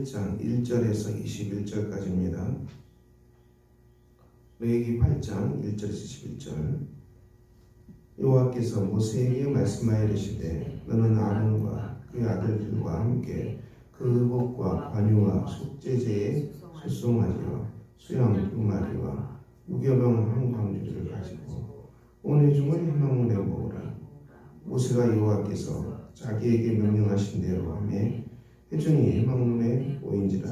8장 1절에서 21절까지입니다. 레기 8장 1절에서 21절. 여호와께서 모세에게 말씀하여 이르시되 너는 아론과 그의 아들들과 함께 그 복과 관유와 속죄제에 소송하지와 수양 두 마리와 무교병 한 광주를 가지고 온 회중을 희망을 내모으라. 모세가 여호와께서 자기에게 명령하신 대로 하매 회중이 희망문에 모인지라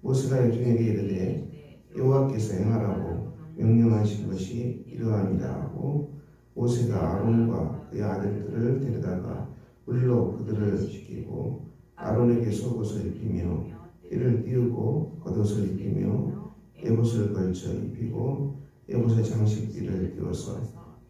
모세가 회중에게 이르되 여호와께서 행하라고 명령하신 것이 이러함이라 하고 모세가 아론과 그의 아들들을 데려다가 물로 그들을 시키고 아론에게 속옷을 입히며 이를 띄우고 겉옷을 입히며 에봇을 걸쳐 입히고 에봇의 장식비를 띄워서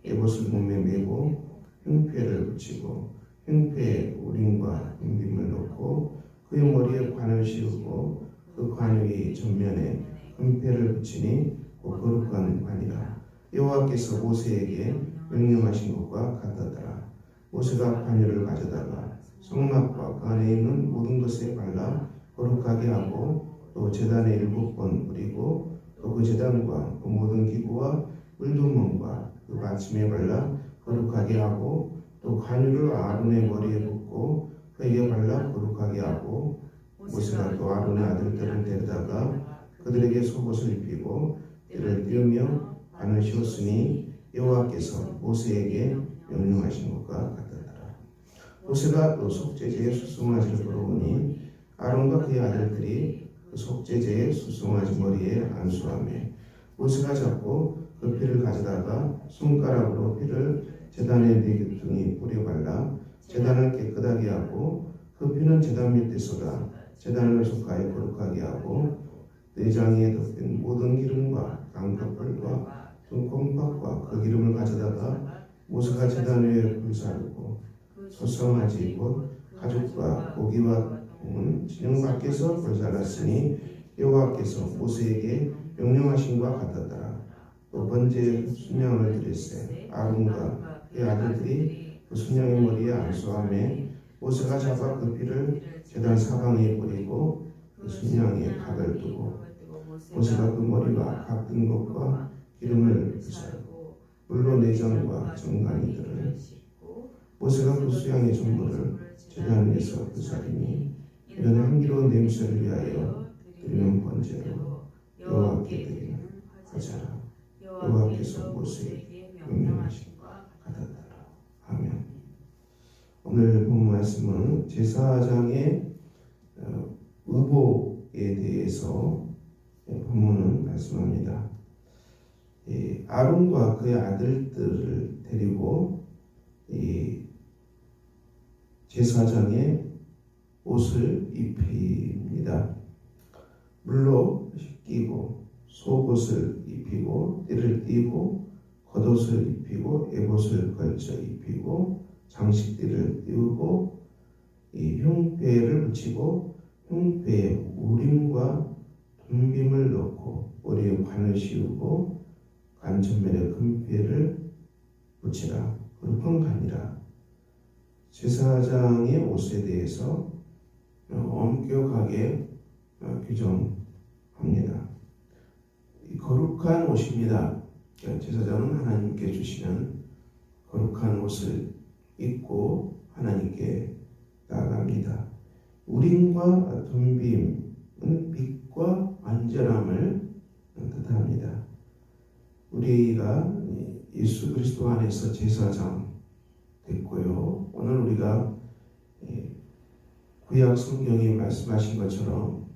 에봇을 몸에 메고 흉패를 붙이고 흉패에 우림과 은빔을 넣고 그의 머리에 관을 씌우고 그관위 전면에 흉패를 붙이니 곧 거룩한 관이라. 여호와께서 모세에게 명령하신 것과 같았더라. 모세가 관유를 가져다가 성막과 그 안에 있는 모든 것에 발라 거룩하게 하고 또 제단에 일곱 번 뿌리고 또그 제단과 그 모든 기구와 물두멍과 그 받침에 발라 거룩하게 하고 또 관유를 아론의 머리에 붓고 그에게 발라 거룩 하게 하고 모세가 또 아론의 아들들을 데려다가 그들에게 속옷을 입히고 이를 띄우며 관을 씌웠으니 여호와께서 모세에게 명령하신 것과 같았더라. 모세가 또 속죄제의 수송아지를 걸어오니 아론과 그의 아들들이 그 속죄제의 수송아지 머리에 안수하며 모세가 잡고 그 피를 가져다가 손가락으로 피를 제단의 네 귀퉁이 뿌려 발라 제단을 깨끗하게 하고 그 피는 제단 밑에 쏟아 제단을 속하여 거룩하게 하고 내장에 덮인 모든 기름과 강가불과 콩팥과 그 기름을 가져다가 모세가 제단 위에 불사르고 소성하지 곧 가죽과 고기와 은 진영 밖에서 불살랐으니 여호와께서 모세에게 명령하신 것 같았더라. 또 번제 순양을 드렸세 아론과 그의 아들들이 그 순양의 머리에 안수함에 모세가 잡아 그 피를 제단 사방에 뿌리고 그 순양의 각을 두고 모세가 그 머리와 각든 것과 기름을 부사르고 물로 내장과 정강이들을 모세가 그 수양의 전부를 제단 위에서 부사리니 이는 향기로운 냄새를 위하여 드리는 번제로 여호와께 드리는 화제라. 여호와께서 모세에게 명령하신 것 같았더라 아멘 오늘 본 말씀은 제사장의 어, 의복에 대해서 본문은 말씀합니다. 이 아론과 그의 아들들을 데리고 이 제사장의 옷을 입힙니다. 물로 씻기고 속옷을 입히고 띠를 띠고 겉옷을 입히고 에봇을 걸쳐 입히고 장식띠를 띄우고 이 흉패를 붙이고 흉패에 우림과 둠빔을 넣고 머리에 관을 씌우고 간천면에 금패를 붙이라 그룹은 간이라 제사장의 옷에 대해서 엄격하게 규정합니다. 거룩한 옷입니다. 제사장은 하나님께 주시는 거룩한 옷을 입고 하나님께 나아갑니다. 우림과 둠빔은 빛과 완전함을 뜻합니다. 우리가 예수 그리스도 안에서 제사장 됐고요. 오늘 우리가 구약 성경이 말씀하신 것처럼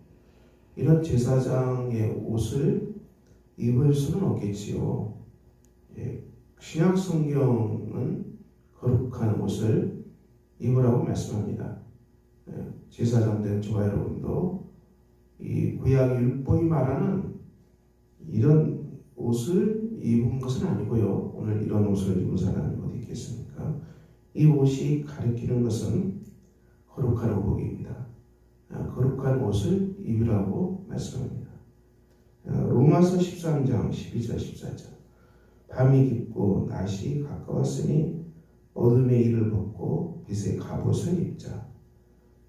이런 제사장의 옷을 입을 수는 없겠지요. 신약 성경은 거룩한 옷을 입으라고 말씀합니다. 제사장 된 저와 여러분도 이 구약 율법이 말하는 이런 옷을 입은 것은 아니고요. 오늘 이런 옷을 입은 사람이 어디 있겠습니까? 이 옷이 가리키는 것은 거룩한 의복입니다. 거룩한 옷을 입으라고 말씀합니다. 로마서 13장 12절 14절 밤이 깊고 낮이 가까웠으니 어둠의 일을 벗고 빛의 갑옷을 입자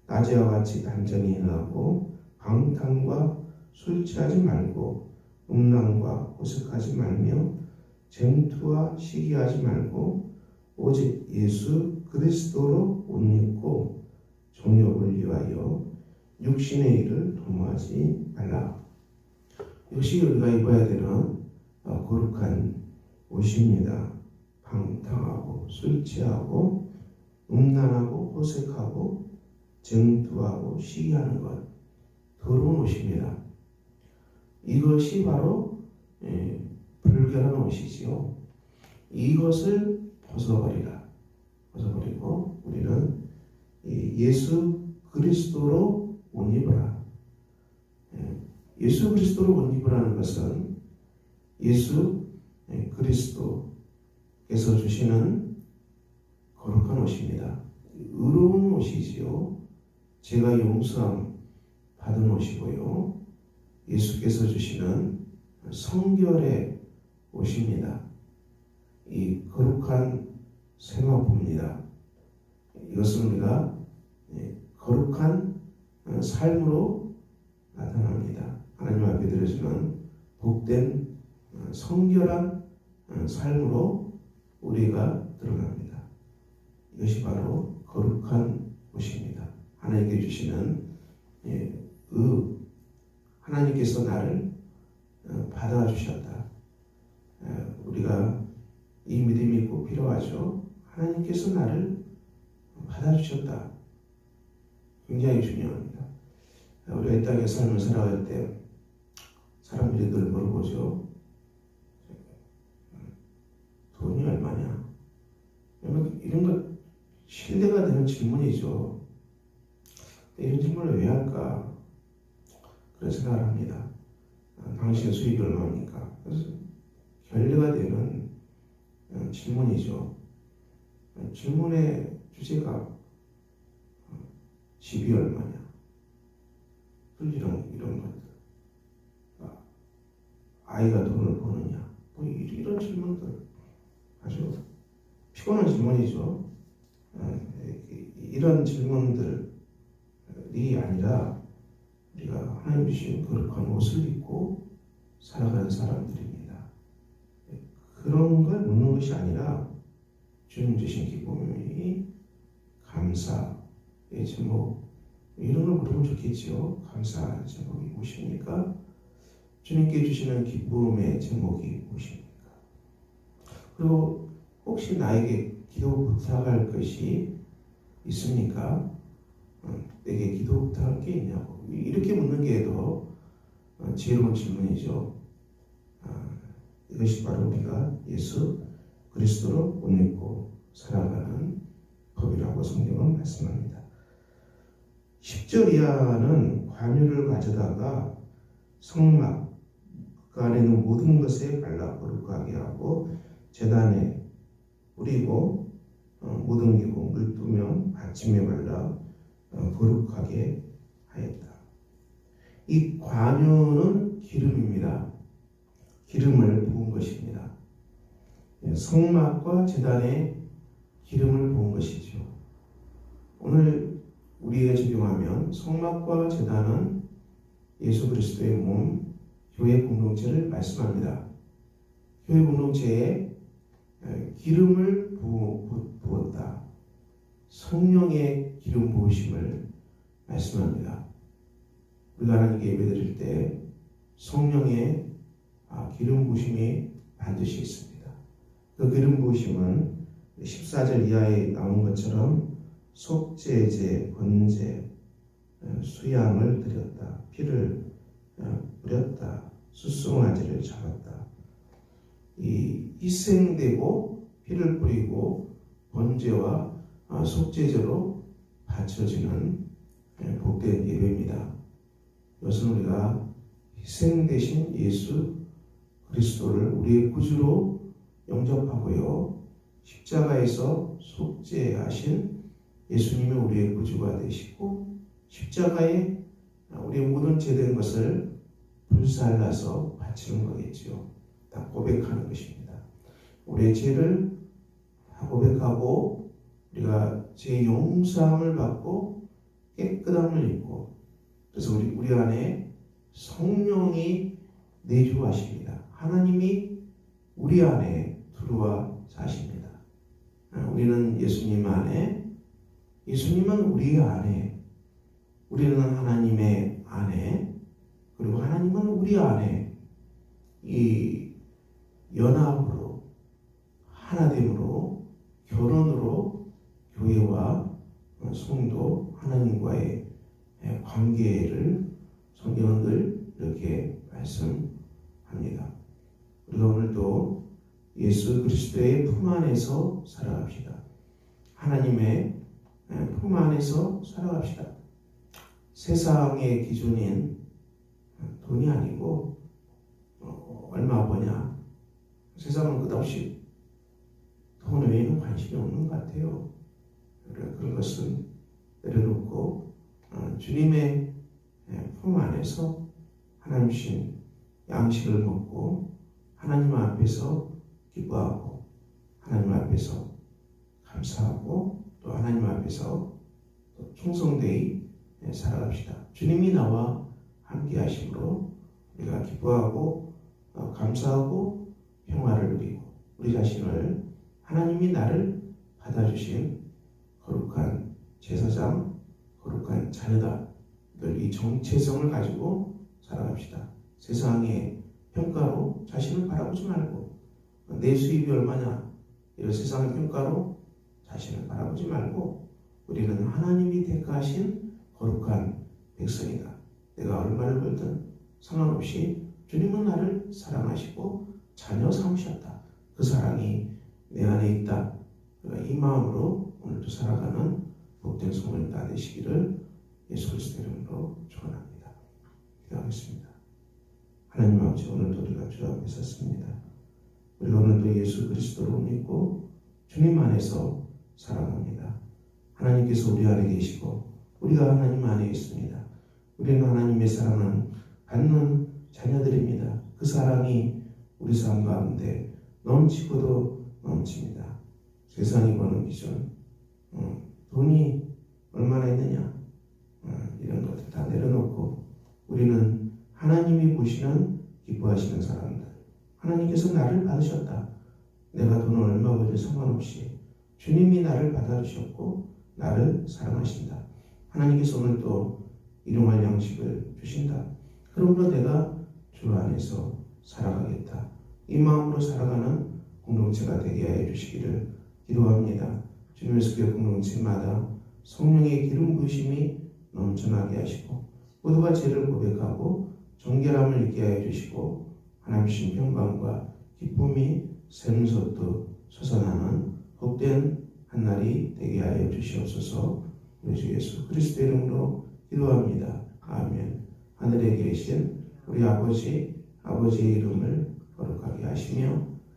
낮에와 같이 단전히 행하고 방탕과 술 취하지 말고 음란과 호색하지 말며 쟁투와 시기하지 말고 오직 예수 그리스도로 옷 입고 정욕을 위하여 육신의 일을 도모하지 말라. 역시 우리가 입어야 되는 어, 거룩한 옷입니다. 방탕하고 술 취하고 음란하고 호색하고 쟁투하고 시기하는 것 더러운 옷입니다. 이것이 바로 예, 불결한 옷이지요. 이것을 벗어버리라. 벗어버리고 우리는 이 예수 그리스도로 옷 입어라. 예, 예수 그리스도로 옷 입으라는 것은 예수 예, 그리스도께서 주시는 거룩한 옷입니다. 의로운 옷이지요. 제가 용서함 받은 옷이고요. 예수께서 주시는 성결의 옷입니다. 이 거룩한 세마포입니다. 이것은 우리가 예, 거룩한 어, 삶으로 나타납니다. 하나님 앞에 드려지는 복된 어, 성결한 어, 삶으로 우리가 들어갑니다. 이것이 바로 거룩한 옷입니다. 하나님께 주시는 예, 의 하나님께서 나를 받아 주셨다. 우리가 이 믿음이 꼭 필요하죠. 하나님께서 나를 받아 주셨다. 굉장히 중요합니다. 우리가 이 땅에 삶을 살아갈 때 사람들이 늘 물어보죠. 돈이 얼마냐? 이런 것 신뢰가 되는 질문이죠. 이런 질문을 왜 할까? 그런 생각을 합니다. 당신의 수입이 얼마입니까? 그래서 결례가 되는 질문이죠. 질문의 주제가 집이 얼마냐? 이런 이런 것들. 아이가 돈을 버느냐? 뭐 이런 질문들 아주 피곤한 질문이죠. 이런 질문들이 아니라 우리가 하나님 주신 거룩한 옷을 입고 살아가는 사람들입니다. 그런 걸 묻는 것이 아니라 주님 주신 기쁨이 감사의 제목 이런 걸 물으면 좋겠지요. 감사 제목이 무엇입니까? 주님께 주시는 기쁨의 제목이 무엇입니까? 그리고 혹시 나에게 기도 부탁할 것이 있습니까? 어, 내게 기도 부탁할 게 있냐고 이렇게 묻는 게 더 지혜로운 질문이죠. 아, 이것이 바로 우리가 예수 그리스도로 옷 입고 살아가는 법이라고 성경은 말씀합니다. 10절 이하는 관유를 가져다가 성막 그 안에 있는 모든 것에 발라 거룩하게 하고 재단에 뿌리고 어, 묻은기고 물두명 받침에 발라 어, 거룩하게 하였다. 이 관유는 기름입니다. 기름을 부은 것입니다. 예, 성막과 재단에 기름을 부은 것이죠. 오늘 우리가 적용하면 성막과 재단은 예수 그리스도의 몸, 교회 공동체를 말씀합니다. 교회 공동체에 기름을 부었다. 성령의 기름 부으심을 말씀합니다. 우리가 하나님께 예배드릴 때 성령의 아, 기름 부으심이 반드시 있습니다. 그 기름 부으심은 14절 이하에 나온 것처럼 속죄제, 번제, 수양을 드렸다. 피를 뿌렸다. 수송아지를 잡았다. 이 희생되고 피를 뿌리고 번제와 아, 속죄제로 바쳐지는 복된 예배입니다. 이것은 우리가 희생 되신 예수 그리스도를 우리의 구주로 영접하고요. 십자가에서 속죄하신 예수님이 우리의 구주가 되시고 십자가에 우리의 모든 죄된 것을 불살라서 바치는 거겠지요. 다 고백하는 것입니다. 우리의 죄를 고백하고 우리가 죄 용서함을 받고 깨끗함을 입고 그래서 우리 우리 안에 성령이 내주하십니다. 하나님이 우리 안에 들어와 사십니다. 아, 우리는 예수님 안에, 예수님은 우리 안에, 우리는 하나님의 안에, 그리고 하나님은 우리 안에 이 연합으로 하나됨으로 결혼으로 교회와 성도 하나님과의 관계를 성경은 늘 이렇게 말씀합니다. 우리가 오늘도 예수 그리스도의 품 안에서 살아갑시다. 하나님의 품 안에서 살아갑시다. 세상의 기준인 돈이 아니고 어, 얼마 버냐 세상은 끝없이 돈 외에는 관심이 없는 것 같아요. 그런 것은 내려놓고 어, 주님의 품 안에서 하나님 신 양식을 먹고 하나님 앞에서 기뻐하고 하나님 앞에서 감사하고 또 하나님 앞에서 또 충성되이 살아갑시다. 주님이 나와 함께 하심으로 우리가 기뻐하고 어, 감사하고 평화를 누리고 우리 자신을 하나님이 나를 받아주신 거룩한 제사장, 거룩한 자녀다. 늘 이 정체성을 가지고 살아갑시다. 세상의 평가로 자신을 바라보지 말고 내 수입이 얼마냐 이런 세상의 평가로 자신을 바라보지 말고 우리는 하나님이 택하신 거룩한 백성이다. 내가 얼마를 벌든 상관없이 주님은 나를 사랑하시고 자녀 삼으셨다. 그 사랑이 내 안에 있다. 이 마음으로 오늘도 살아가는 복된 성도님 다 되시기를 예수 그리스도 이름으로 축원합니다. 기도하겠습니다. 하나님 아버지 오늘도 우리가 주 앞에 섰습니다. 우리가 오늘도 예수 그리스도를 믿고 주님 안에서 살아갑니다. 하나님께서 우리 안에 계시고 우리가 하나님 안에 있습니다. 우리는 하나님의 사랑을 받는 자녀들입니다. 그 사랑이 우리 삶 가운데 넘치고도 넘칩니다. 세상이 보는 기준, 어, 돈이 얼마나 있느냐, 어, 이런 것들 다 내려놓고 우리는 하나님이 보시는 기뻐하시는 사람들. 하나님께서 나를 받으셨다. 내가 돈을 얼마 벌지 상관없이 주님이 나를 받아주셨고 나를 사랑하신다. 하나님께서 오늘 또 일용할 양식을 주신다. 그러므로 내가 주 안에서 살아가겠다. 이 마음으로 살아가는 공동체가 되게 하여 주시기를 기도합니다. 주님의 수교 공동체마다 성령의 기름 부심이 넘쳐나게 하시고 모두가 죄를 고백하고 정결함을 있게 하여 주시고 하나님신 평강과 기쁨이 샘솟듯 솟아나는 복된 한날이 되게 하여 주시옵소서 주 예수 그리스도 이름으로 기도합니다. 아멘 하늘에 계신 우리 아버지 아버지의 이름을 거룩하게 하시며